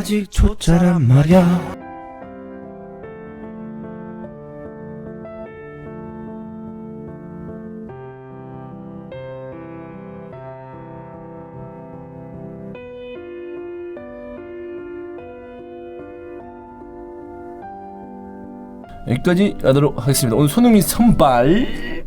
아직 초짜란 말야 여기까지 하도록 하겠습니다. 오늘 손흥민 선발.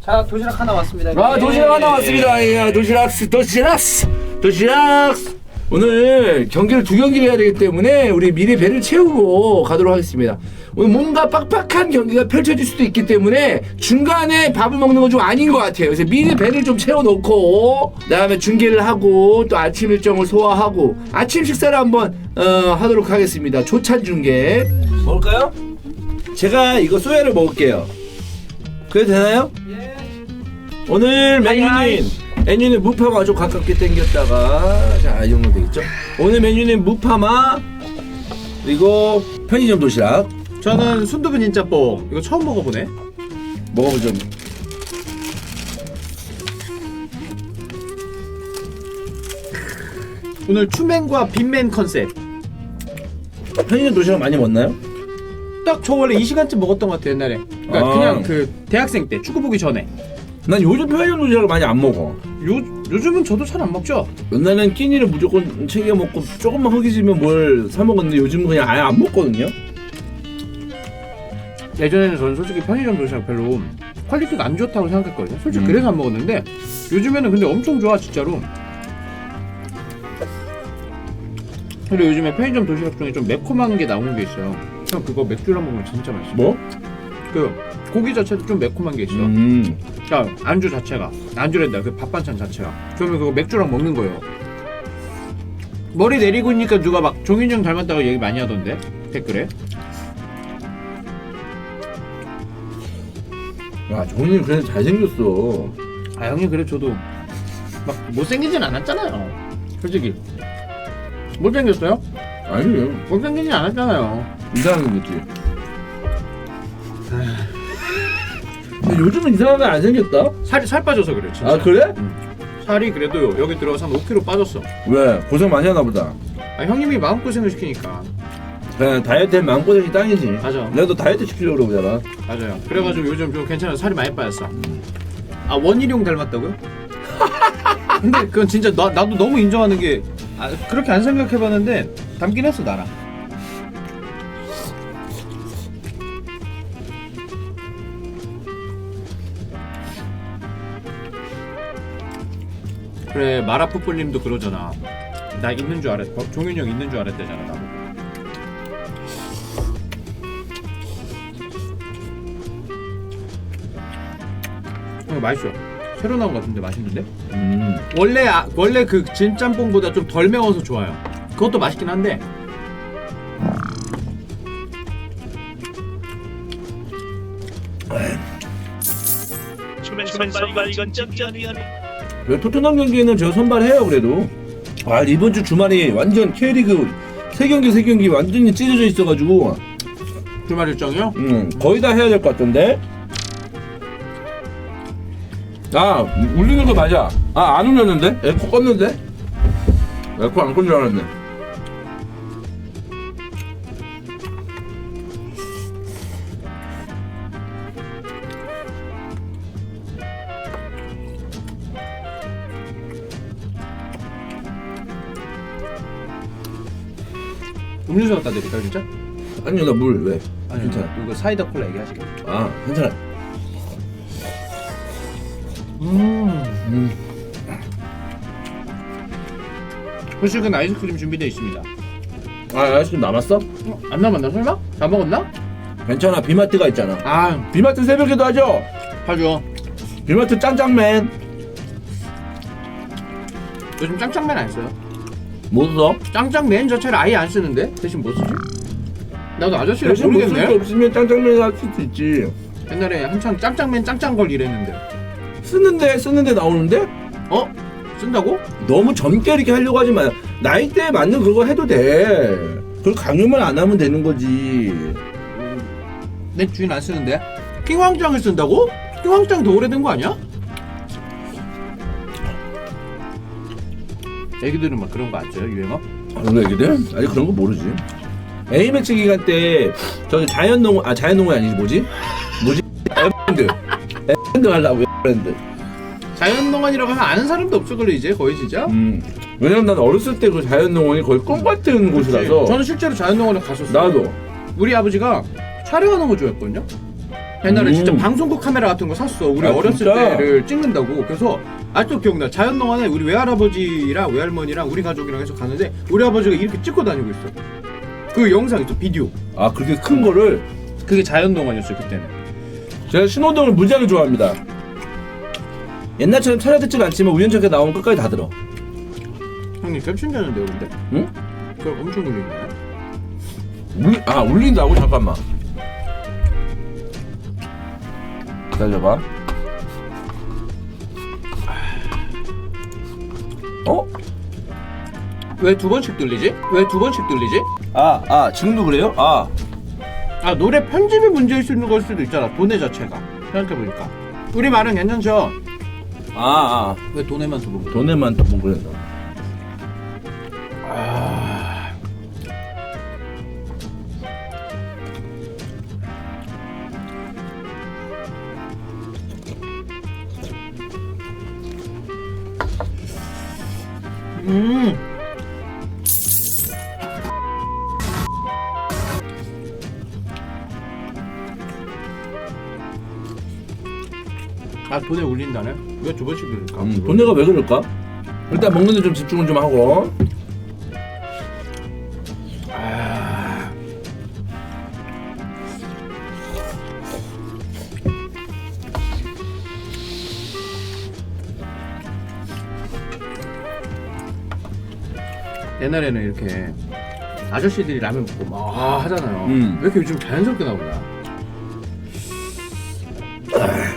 자 도시락 하나 왔습니다. 아 도시락 하나 왔습니다. 예, 도시락스 도시락스 도시락스. 오늘 경기를 두 경기를 해야 되기 때문에 우리 미리 배를 채우고 가도록 하겠습니다. 오늘 뭔가 빡빡한 경기가 펼쳐질 수도 있기 때문에 중간에 밥을 먹는 건 좀 아닌 것 같아요. 그래서 미리 배를 좀 채워놓고 그다음에 중계를 하고 또 아침 일정을 소화하고 아침 식사를 한번 어, 하도록 하겠습니다. 조찬 중계. 먹을까요? 제가 이거 소야를 먹을게요. 그래도 되나요? 오늘 메뉴는 메뉴는 무파마 좀 가깝게 당겼다가 자 이 정도 되겠죠? 오늘 메뉴는 무파마 그리고 편의점 도시락 저는 순두부 진짜뽕 이거 처음 먹어보네. 먹어보죠. 오늘 추맨과 빈맨 컨셉. 편의점 도시락 많이 먹나요? 딱 저 원래 이 시간쯤 먹었던 것 같아 옛날에. 그러니까 아. 그냥 그 대학생 때 축구 보기 전에. 난 요즘 편의점 도시락을 많이 안 먹어. 요 요즘은 저도 잘 안 먹죠. 옛날엔 끼니를 무조건 챙겨 먹고 조금만 허기지면 뭘 사 먹었는데 요즘은 그냥 아예 안 먹거든요. 예전에는 저는 솔직히 편의점 도시락 별로 퀄리티가 안 좋다고 생각했거든요. 솔직히 음. 그래서 안 먹었는데 요즘에는 근데 엄청 좋아 진짜로. 그리고 요즘에 편의점 도시락 중에 좀 매콤한 게 나오는 게 있어요. 형 그거 맥주랑 먹으면 진짜 맛있어. 뭐? 그 고기 자체도 좀 매콤한 게 있어. 음. 자 안주 자체가 안주랜다 그 밥 반찬 자체가. 그러면 그거 맥주랑 먹는 거예요. 머리 내리고 있니까 누가 막 종인형 닮았다고 얘기 많이 하던데 댓글에. 야 종님 그래도 잘생겼어. 아 형님 그래 저도 막 못생기진 않았잖아요 솔직히 못생겼어요? 아니에요. 못생기진 않았잖아요 이상한 거지. 요즘은 이상하게 안 생겼다. 살이 살 빠져서 그래 진짜 아 그래? 살이 그래도 여기 들어가서 한 5kg 빠졌어 왜? 고생 많이 하나 보다. 아 형님이 마음 고생을 시키니까 그냥 다이어트에 마음고생이 땅이지. 맞아. 너 다이어트 시키려고 그러잖아. 맞아요 그래가지고 요즘 좀 괜찮아 살이 많이 빠졌어 아 원희룡 닮았다고요? 근데 그건 진짜 나, 나도 너무 인정하는 게 아, 그렇게 안 생각해봤는데 닮긴 했어 나랑 그래 마라푸뿔님도 그러잖아 나 있는 줄 알았 어, 종윤이 형 있는 줄 알았대잖아 나보고 어, 맛있어 새로 나온 것 같은데 맛있는데? 음. 원래 아, 원래 그 진짬뽕보다 좀 덜 매워서 좋아요. 그것도 맛있긴 한데 추면 선발 이건 짭짤이하네 그래, 토트넘 경기는 제가 선발해요 그래도. 아 이번 주 주말에 완전 K리그 세 경기 세 경기 완전히 찢어져 있어가지고 주말 일정이요? 음, 거의 다 해야 될 것 같던데. 아 울리는 거 맞아. 아 안 울렸는데? 에코 껐는데? 에코 안 껐는 줄 알았네. 음료수 갖다 드릴까요 진짜? 아니 나물 왜? 아니 괜찮아. 이거 사이다 콜라 얘기하시게. 아 괜찮아. 음. 음. 후식은 아이스크림 준비되어 있습니다. 아 아이스크림 남았어? 어, 안 남았나 설마? 다 먹었나? 괜찮아 비마트가 있잖아. 아 비마트 새벽에도 하죠. 하죠. 비마트 짱짱맨. 요즘 짱짱맨 안 써요. 뭐 써? 짱짱맨 자체를 아예 안 쓰는데 대신 뭐 쓰지? 나도 아저씨를 대신 뭐쓸게 모르겠네. 없으면 짱짱맨 할 수도 있지. 옛날에 한창 짱짱맨 짱짱걸 이랬는데. 쓰는데 쓰는데 나오는데 어? 쓴다고? 너무 젊게 이렇게 하려고 하지 마. 나이대에 맞는 그거 해도 돼. 그걸 강요만 안 하면 되는 거지. 내 주인 안 쓰는데? 킹왕짱을 쓴다고? 킹왕짱 더 오래된 거 아니야? 애기들은 막 그런 거 안 써요 유행어? 우리 애기들 아직 그런 거 모르지. A 매치 기간 때 저기 자연 농 아 자연 농이 아니지 뭐지? 뭐지? 에브랜드 에브랜드 하려고 에브랜드. 자연농원이라고 하면 아는 사람도 없을 걸요 이제 거의 진짜. 음 왜냐면 난 어렸을 때 그 자연 농원이 거의 꿈 같은 곳이라서 저는 실제로 자연농원을 갔었어요. 나도 우리 아버지가 촬영하는 거 좋아했거든요. 옛날에 음. 진짜 방송국 카메라 같은 거 샀어. 우리 아, 어렸을 진짜? 때를 찍는다고. 그래서 아직도 기억나. 자연농원에 우리 외할아버지랑 외할머니랑 우리 가족이랑 해서 갔는데 우리 아버지가 이렇게 찍고 다니고 있어. 그 영상 있어 비디오. 아 그렇게 큰 거를 그게 자연농원이었어요 그때는. 제가 신호등을 무지하게 좋아합니다. 옛날처럼 차려 듣지는 않지만 우연찮게 나오면 끝까지 다 들어. 형님 캡슐되는데요 근데? 응? 그걸 엄청 놀리나요? 울리, 아 울린다고 잠깐만. 기다려봐. 어? 왜 두 번씩 들리지? 왜 두 번씩 들리지? 아, 아, 지금도 그래요? 아, 아 노래 편집이 문제일 수 있는 걸 수도 있잖아 돈의 자체가 생각해보니까 우리 말은 괜찮죠? 아, 아. 왜 돈에만 두고 돈에만 또뭐 그랬나? 아 돈에 울린다네? 왜 두 번씩 들을까? 음, 돈내가 왜 그럴까? 일단 먹는 데 좀 집중을 좀 하고. 아... 옛날에는 이렇게 아저씨들이 라면 먹고 막 하잖아요. 음. 왜 이렇게 요즘 자연스럽게 나오냐?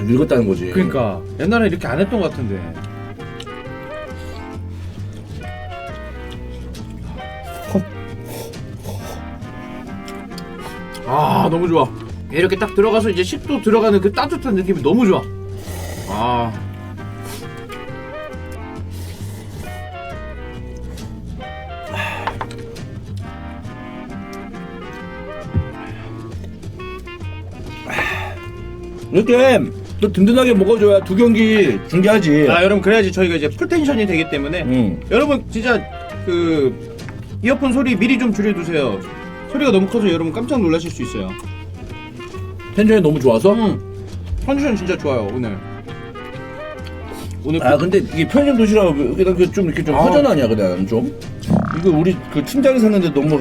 아, 늙었다는 거지. 그러니까 옛날에 이렇게 안 했던 것 같은데. 아 너무 좋아. 이렇게 딱 들어가서 이제 식도 들어가는 그 따뜻한 느낌이 너무 좋아. 아. 이렇게 또 든든하게 먹어줘야 두 경기 중계하지. 아 여러분 그래야지 저희가 이제 풀텐션이 되기 때문에 응. 여러분 진짜 그 이어폰 소리 미리 좀 줄여두세요. 소리가 너무 커서 여러분 깜짝 놀라실 수 있어요. 텐션이 너무 좋아서. 응. 컨디션 진짜 좋아요 오늘. 오늘 아 근데 이게 편의점 도시락 여기다 그좀 이렇게 좀 아. 허전하냐 그래 좀. 이거 우리 그 팀장이 샀는데 너무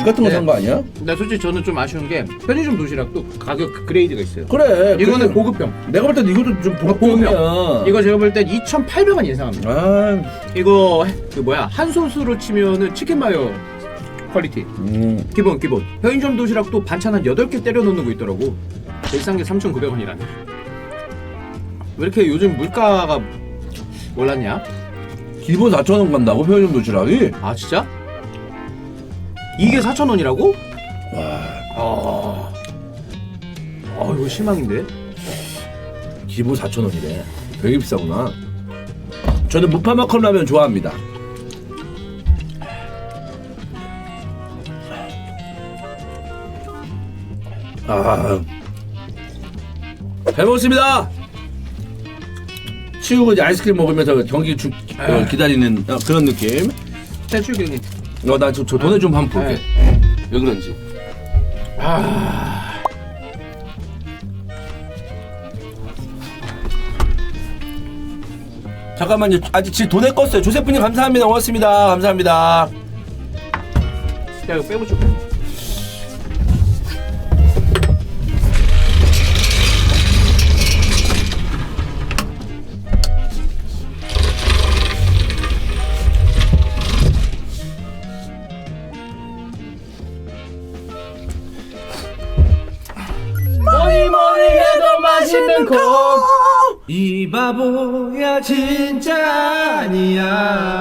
지 같은 거 네. 산 거 아니야? 나 솔직히 저는 좀 아쉬운 게 편의점 도시락도 가격 그레이드가 있어요. 그래. 이거는 그게- 고급형. 내가 볼 땐 이것도 좀 보급형이야. 이거 제가 볼 땐 2,800원 예상합니다. 아, 이거 그 뭐야 한 소스로 치면은 치킨 마요 퀄리티 음. 기본 기본. 편의점 도시락도 반찬 한 8개 때려 넣는 거 있더라고. 일상 게 3,900원이라네. 왜 이렇게 요즘 물가가 올랐냐? 기본 4천 원 간다고 편의점 도시락이? 아 진짜? 이게 4,000원이라고? 와, 아. 아 이거 실망인데. 기본 4천 원이래. 되게 비싸구나. 저는 무파마 컵 라면 좋아합니다. 아, 잘 먹었습니다. 치우고 이제 아이스크림 먹으면서 경기 주, 어, 기다리는 어, 그런 느낌. 대출경이. 어, 나저 저 돈에 좀 한번 볼게. 왜 그런지. 아. 잠깐만요. 아직 지금 돈에 껐어요. 조세프님 감사합니다. 고맙습니다. 감사합니다. 야 이거 빼고 좀. 바보야 진짜 아니야.